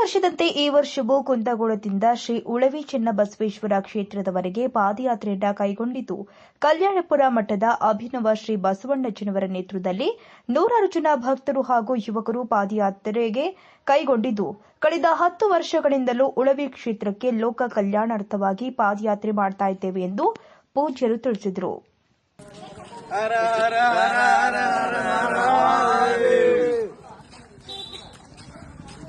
ವರ್ಷದಂತೆ ಈ ವರ್ಷವೂ ಕುಂದಗೋಳದಿಂದ ಶ್ರೀ ಉಳವಿ ಚೆನ್ನಬಸವೇಶ್ವರ ಕ್ಷೇತ್ರದವರೆಗೆ ಪಾದಯಾತ್ರೆಯನ್ನ ಕೈಗೊಂಡಿತು ಕಲ್ಯಾಣಪುರ ಮಠದ ಅಭಿನವ ಶ್ರೀ ಬಸವಣ್ಣಜ್ಜನವರ ನೇತೃತ್ವದಲ್ಲಿ ನೂರಾರು ಜನ ಭಕ್ತರು ಹಾಗೂ ಯುವಕರು ಪಾದಯಾತ್ರೆಗೆ ಕೈಗೊಂಡಿದ್ದು. ಕಳೆದ ಹತ್ತು ವರ್ಷಗಳಿಂದಲೂ ಉಳವಿ ಕ್ಷೇತ್ರಕ್ಕೆ ಲೋಕ ಕಲ್ಯಾಣಾರ್ಥವಾಗಿ ಪಾದಯಾತ್ರೆ ಮಾಡ್ತಾ ಇದ್ದೇವೆ ಎಂದು ಪೂಜ್ಯರು ತಿಳಿಸಿದರು.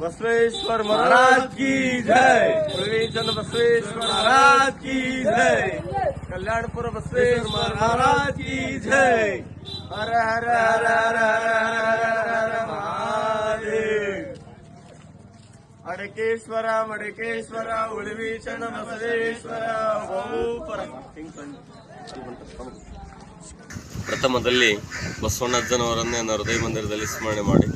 बसवेश्वर महाराज की जय प्रवीचंद बसवेश्वर महाराज की जय कल्याणपुर बसवेश्वर महाराज की जय हर हर हर हर हर हर हर महादेव ಅಡಕೇಶ್ವರ ಮಡಕೇಶ್ವರ ಉಳಿವಿ ಚಂದ ಬಸವೇಶ್ವರ ಬಹುಪರ ಪ್ರಥಮದಲ್ಲಿ ಬಸವಣ್ಣಜ್ಜನವರನ್ನೇ ನನ್ನ ಹೃದಯ ಮಂದಿರದಲ್ಲಿ ಸ್ಮರಣೆ ಮಾಡಿ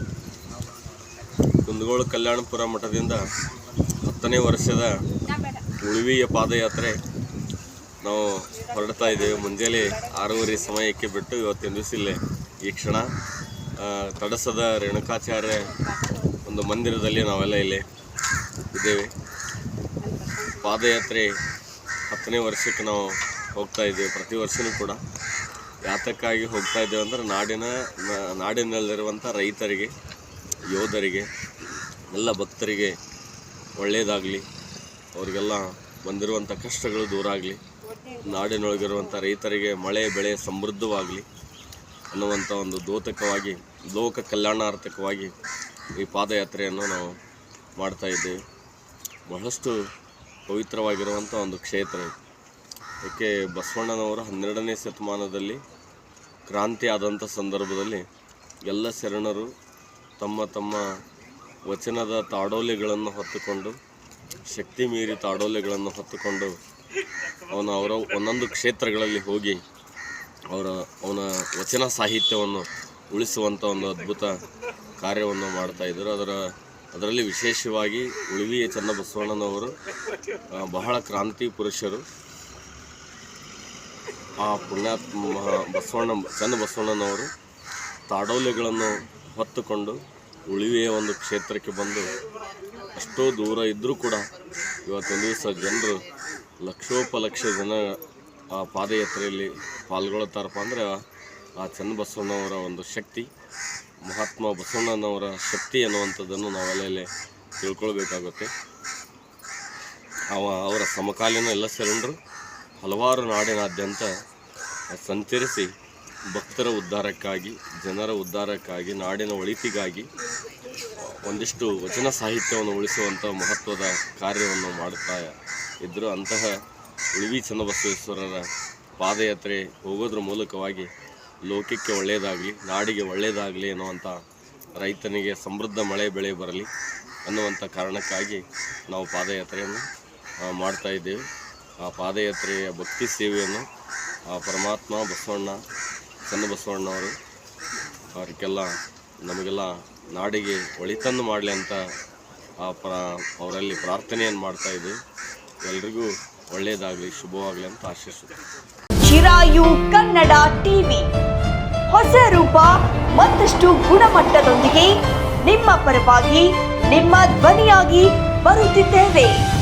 ಕುಂದಗೋಳ ಕಲ್ಯಾಣಪುರ ಮಠದಿಂದ ಹತ್ತನೇ ವರ್ಷದ ಉಳಿವಿಯ ಪಾದಯಾತ್ರೆ ನಾವು ಹೊರಡ್ತಾ ಇದ್ದೇವೆ. ಮುಂಜಾನೆ ಆರೂವರೆ ಸಮಯಕ್ಕೆ ಬಿಟ್ಟು ಇವತ್ತಿನ ದಿವಸ ಇಲ್ಲೇ ಈ ಕ್ಷಣ ತಡಸದ ರೇಣುಕಾಚಾರ್ಯ ಒಂದು ಮಂದಿರದಲ್ಲಿ ನಾವೆಲ್ಲ ಇಲ್ಲಿ ಇದ್ದೇವೆ. ಪಾದಯಾತ್ರೆ ಹತ್ತನೇ ವರ್ಷಕ್ಕೆ ನಾವು ಹೋಗ್ತಾ ಇದ್ದೇವೆ. ಪ್ರತಿ ವರ್ಷವೂ ಕೂಡ ಯಾತಕ್ಕಾಗಿ ಹೋಗ್ತಾ ಇದ್ದೇವೆ ಅಂದ್ರೆ ನಾಡಿನ ನಾಡಿನಲ್ಲಿರುವಂಥ ರೈತರಿಗೆ, ಯೋಧರಿಗೆ ಎಲ್ಲ ಭಕ್ತರಿಗೆ ಒಳ್ಳೆಯದಾಗಲಿ. ಅವರಿಗೆಲ್ಲ ಬಂದಿರುವಂಥ ಕಷ್ಟಗಳು ದೂರ ಆಗಲಿ ನಾಡಿನೊಳಗಿರುವಂಥ ರೈತರಿಗೆ ಮಳೆ, ಬೆಳೆ ಸಮೃದ್ಧವಾಗಲಿ ಅನ್ನುವಂಥ ಒಂದು ದೋತಕವಾಗಿ, ಲೋಕ ಕಲ್ಯಾಣಾರ್ಥಕವಾಗಿ ಈ ಪಾದಯಾತ್ರೆಯನ್ನು ನಾವು ಮಾಡ್ತಾ ಇದ್ದೇವೆ. ಬಹಳಷ್ಟು ಪವಿತ್ರವಾಗಿರುವಂಥ ಒಂದು ಕ್ಷೇತ್ರ ಇದು. ಏಕೆ ಬಸವಣ್ಣನವರು ಹನ್ನೆರಡನೇ ಶತಮಾನದಲ್ಲಿ ಕ್ರಾಂತಿ ಆದಂಥ ಸಂದರ್ಭದಲ್ಲಿ ಎಲ್ಲ ಶರಣರು ತಮ್ಮ ತಮ್ಮ ವಚನದ ತಾಡೋಲೆಗಳನ್ನು ಹೊತ್ತುಕೊಂಡು, ಶಕ್ತಿ ಮೀರಿ ತಾಡೋಲೆಗಳನ್ನು ಹೊತ್ತುಕೊಂಡು ಅವನು ಅವರ ಒಂದೊಂದು ಕ್ಷೇತ್ರಗಳಲ್ಲಿ ಹೋಗಿ ಅವರ ಅವನ ವಚನ ಸಾಹಿತ್ಯವನ್ನು ಉಳಿಸುವಂಥ ಒಂದು ಅದ್ಭುತ ಕಾರ್ಯವನ್ನು ಮಾಡ್ತಾ ಇದ್ದರು. ಅದರ ಅದರಲ್ಲಿ ವಿಶೇಷವಾಗಿ ಉಳಿವಿಯ ಚನ್ನಬಸವಣ್ಣನವರು ಬಹಳ ಕ್ರಾಂತಿ ಪುರುಷರು. ಆ ಪುಣ್ಯಾತ್ಮ ಬಸವಣ್ಣ, ಚನ್ನಬಸವಣ್ಣನವರು ತಾಡೋಲೆಗಳನ್ನು ಹೊತ್ತುಕೊಂಡು ಉಳಿವೆಯ ಒಂದು ಕ್ಷೇತ್ರಕ್ಕೆ ಬಂದು ಅಷ್ಟೋ ದೂರ ಇದ್ದರೂ ಕೂಡ ಇವತ್ತೊಂದು ದಿವಸ ಜನರು ಲಕ್ಷೋಪಲಕ್ಷ ಜನ ಆ ಪಾದಯಾತ್ರೆಯಲ್ಲಿ ಪಾಲ್ಗೊಳ್ತಾರಪ್ಪ ಅಂದರೆ ಆ ಚನ್ನಬಸವಣ್ಣವರ ಒಂದು ಶಕ್ತಿ, ಮಹಾತ್ಮ ಬಸವಣ್ಣನವರ ಶಕ್ತಿ ಅನ್ನುವಂಥದ್ದನ್ನು ನಾವೆಲ್ಲ ತಿಳ್ಕೊಳ್ಬೇಕಾಗುತ್ತೆ. ಅವ ಅವರ ಸಮಕಾಲೀನ ಎಲ್ಲ ಶರಣರು ಹಲವಾರು ನಾಡಿನಾದ್ಯಂತ ಸಂಚರಿಸಿ ಭಕ್ತರ ಉದ್ಧಾರಕ್ಕಾಗಿ, ಜನರ ಉದ್ಧಾರಕ್ಕಾಗಿ, ನಾಡಿನ ಒಳಿತಿಗಾಗಿ ಒಂದಿಷ್ಟು ವಚನ ಸಾಹಿತ್ಯವನ್ನು ಉಳಿಸುವಂಥ ಮಹತ್ವದ ಕಾರ್ಯವನ್ನು ಮಾಡುತ್ತಾ ಇದ್ದರು. ಅಂತಹ ಉಳಿವಿ ಚನ್ನಬಸವೇಶ್ವರರ ಪಾದಯಾತ್ರೆ ಹೋಗೋದ್ರ ಮೂಲಕವಾಗಿ ಲೋಕಕ್ಕೆ ಒಳ್ಳೆಯದಾಗಲಿ, ನಾಡಿಗೆ ಒಳ್ಳೆಯದಾಗಲಿ ಅನ್ನುವಂಥ ರೈತನಿಗೆ ಸಮೃದ್ಧ ಮಳೆ ಬೆಳೆ ಬರಲಿ ಅನ್ನುವಂಥ ಕಾರಣಕ್ಕಾಗಿ ನಾವು ಪಾದಯಾತ್ರೆಯನ್ನು ಮಾಡ್ತಾ ಇದ್ದೇವೆ. ಆ ಪಾದಯಾತ್ರೆಯ ಭಕ್ತಿ ಸೇವೆಯನ್ನು, ಆ, ಪರಮಾತ್ಮ ಬಸವಣ್ಣ ಚನ್ನಬಸವಣ್ಣವರು ಅವರಿಗೆಲ್ಲ ನಮಗೆಲ್ಲ ನಾಡಿಗೆ ಒಳಿತನ್ನು ಮಾಡಲಿ ಅಂತ ಆ ಪ್ರ, ಅವರಲ್ಲಿ ಪ್ರಾರ್ಥನೆಯನ್ನು ಮಾಡ್ತಾ ಇದ್ದೀವಿ ಎಲ್ರಿಗೂ ಒಳ್ಳೆಯದಾಗಲಿ, ಶುಭವಾಗಲಿ ಅಂತ ಆಶಿಸುತ್ತೇವೆ ಚಿರಾಯು ಕನ್ನಡ ಟಿವಿ. ಹೊಸ ರೂಪ, ಮತ್ತಷ್ಟು ಗುಣಮಟ್ಟದೊಂದಿಗೆ ನಿಮ್ಮ ಪರವಾಗಿ ನಿಮ್ಮ ಧ್ವನಿಯಾಗಿ ಬರುತ್ತಿದ್ದೇವೆ.